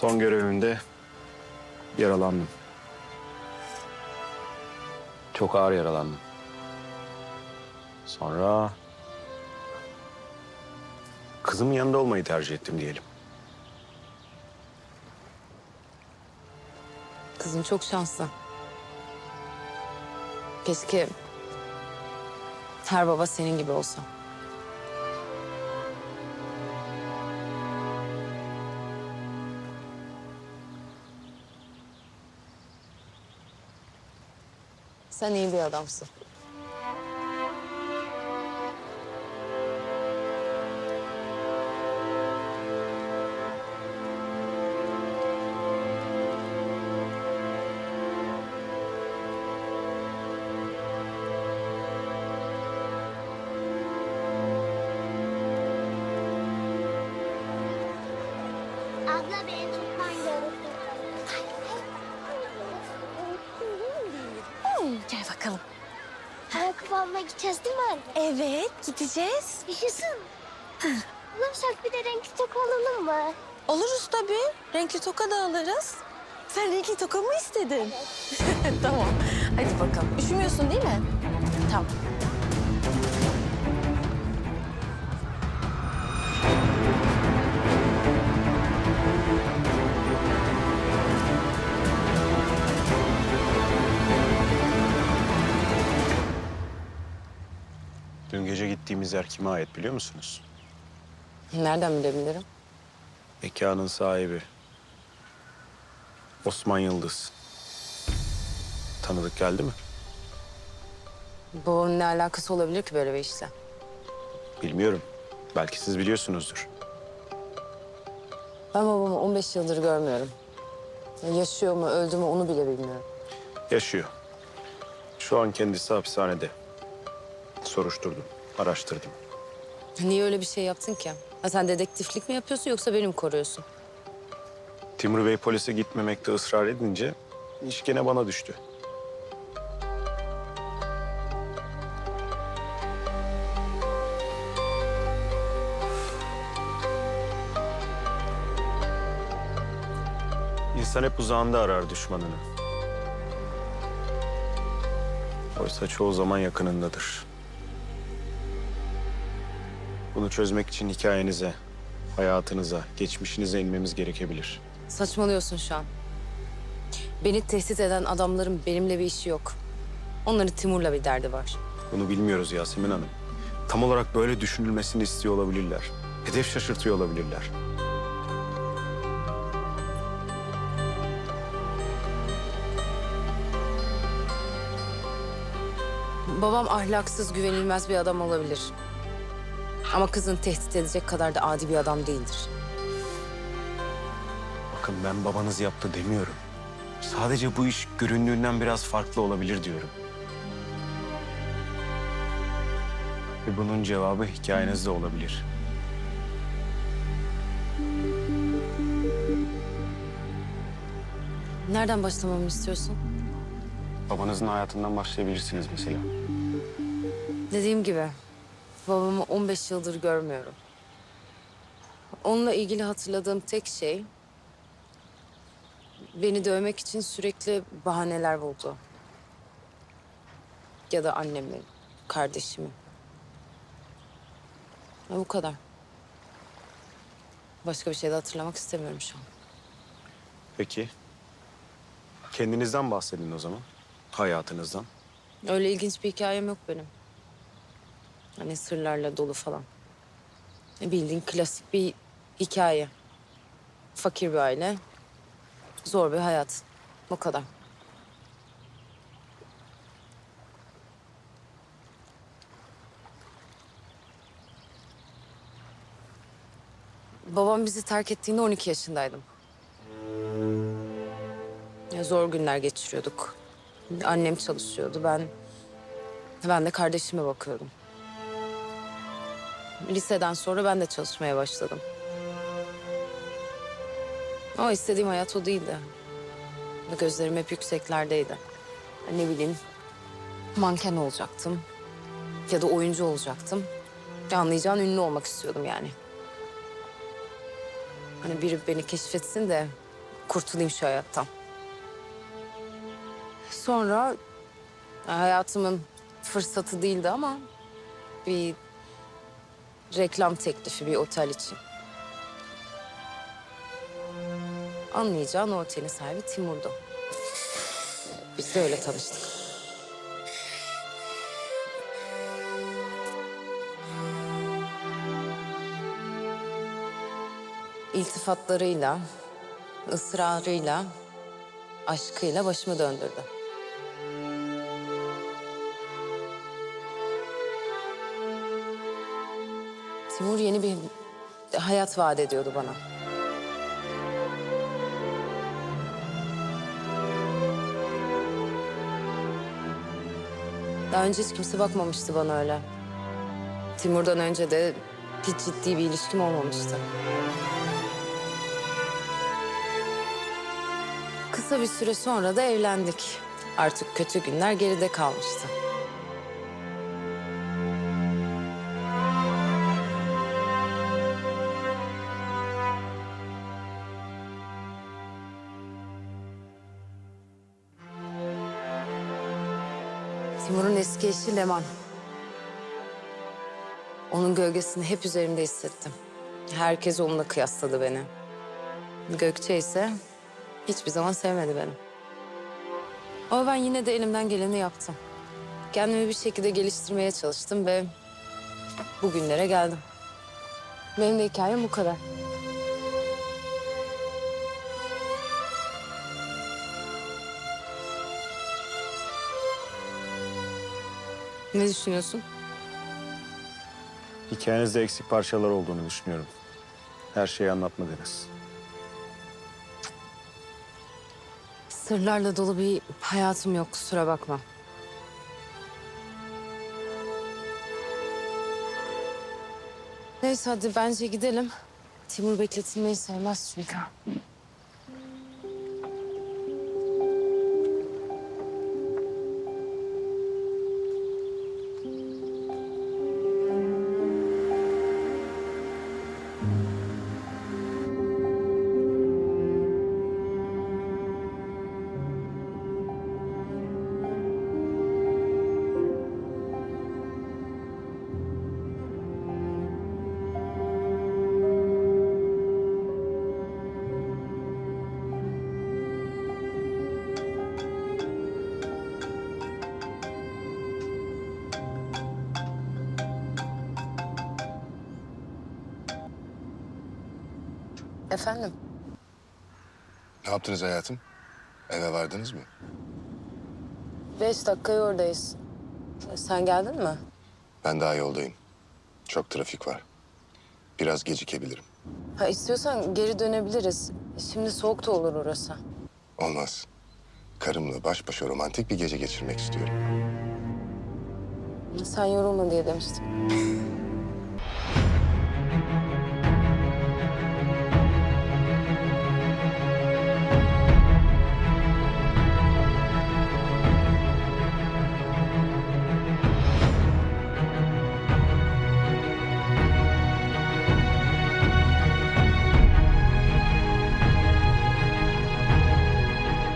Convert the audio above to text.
Son görevimde yaralandım. Çok ağır yaralandım. Sonra kızımın yanında olmayı tercih ettim diyelim. Kızın çok şanslı. Keşke her baba senin gibi olsa. Sen iyi bir adamsın. Gideceğiz değil mi anne? Evet, gideceğiz. Yaşasın. Bulursak bir de renkli toka alalım mı? Oluruz tabii. Renkli toka da alırız. Sen renkli toka mı istedin? tamam. Hadi bakalım. Üşümüyorsun değil mi? Tamam. Gittiğimiz yer kime ait biliyor musunuz? Nereden bilebilirim? Mekanın sahibi. Osman Yıldız. Tanıdık geldi mi? Babamın ne alakası olabilir ki böyle bir işle? Bilmiyorum. Belki siz biliyorsunuzdur. Ben babamı 15 yıldır görmüyorum. Yaşıyor mu, öldü mü onu bile bilmiyorum. Yaşıyor. Şu an kendisi hapishanede. Soruşturdum, araştırdım. Niye öyle bir şey yaptın ki? Ha, sen dedektiflik mi yapıyorsun yoksa beni mi koruyorsun? Timur Bey polise gitmemekte ısrar edince iş gene bana düştü. İnsan hep uzağında arar düşmanını. Oysa çoğu zaman yakınındadır. Bunu çözmek için hikayenize, hayatınıza, geçmişinize inmemiz gerekebilir. Saçmalıyorsun şu an. Beni tehdit eden adamların benimle bir işi yok. Onların Timur'la bir derdi var. Bunu bilmiyoruz Yasemin Hanım. Tam olarak böyle düşünülmesini istiyor olabilirler. Hedef şaşırtıyor olabilirler. Babam ahlaksız, güvenilmez bir adam olabilir. Ama kızın tehdit edecek kadar da adi bir adam değildir. Bakın ben babanız yaptı demiyorum. Sadece bu iş göründüğünden biraz farklı olabilir diyorum. Ve bunun cevabı hikayenizde olabilir. Nereden başlamamı istiyorsun? Babanızın hayatından başlayabilirsiniz mesela. Dediğim gibi babamı 15 yıldır görmüyorum. Onunla ilgili hatırladığım tek şey beni dövmek için sürekli bahaneler buldu. Ya da annemi, kardeşimi. Ha, bu kadar. Başka bir şey de hatırlamak istemiyorum şu an. Peki. Kendinizden bahsedin o zaman. Hayatınızdan. Öyle ilginç bir hikayem yok benim. Hani sırlarla dolu falan. Bildiğin klasik bir hikaye. Fakir bir aile, zor bir hayat. O kadar. Babam bizi terk ettiğinde 12 yaşındaydım. Ya zor günler geçiriyorduk. Annem çalışıyordu. Ben ben de kardeşime bakıyordum. Liseden sonra ben de çalışmaya başladım. Ama istediğim hayat o değildi. Gözlerim hep yükseklerdeydi. Ne bileyim, manken olacaktım. Ya da oyuncu olacaktım. Ya anlayacağın ünlü olmak istiyordum yani. Hani biri beni keşfetsin de kurtulayım şu hayattan. Sonra hayatımın fırsatı değildi ama bir reklam teklifi bir otel için. Anlayacağın o otelin sahibi Timur'du. Biz de öyle tanıştık. İltifatlarıyla, ısrarıyla, aşkıyla başımı döndürdü. Timur yeni bir hayat vaat ediyordu bana. Daha önce hiç kimse bakmamıştı bana öyle. Timur'dan önce de hiç ciddi bir ilişkim olmamıştı. Kısa bir süre sonra da evlendik. Artık kötü günler geride kalmıştı. Timur'un eski eşi Leman. Onun gölgesini hep üzerimde hissettim. Herkes onunla kıyasladı beni. Gökçe ise hiçbir zaman sevmedi beni. Ama ben yine de elimden geleni yaptım. Kendimi bir şekilde geliştirmeye çalıştım ve bugünlere geldim. Benim de hikayem bu kadar. Ne düşünüyorsun? Hikayenizde eksik parçalar olduğunu düşünüyorum. Her şeyi anlatmadınız. Sırlarla dolu bir hayatım yok kusura bakma. Neyse hadi bence gidelim. Timur bekletilmeyi sevmez çünkü. Efendim? Ne yaptınız hayatım? Eve vardınız mı? Beş dakikaya oradayız. Sen geldin mi? Ben daha yoldayım. Çok trafik var. Biraz gecikebilirim. Ha istiyorsan geri dönebiliriz. Şimdi soğuk da olur orası. Olmaz. Karımla baş başa romantik bir gece geçirmek istiyorum. Sen yorulma diye demiştim.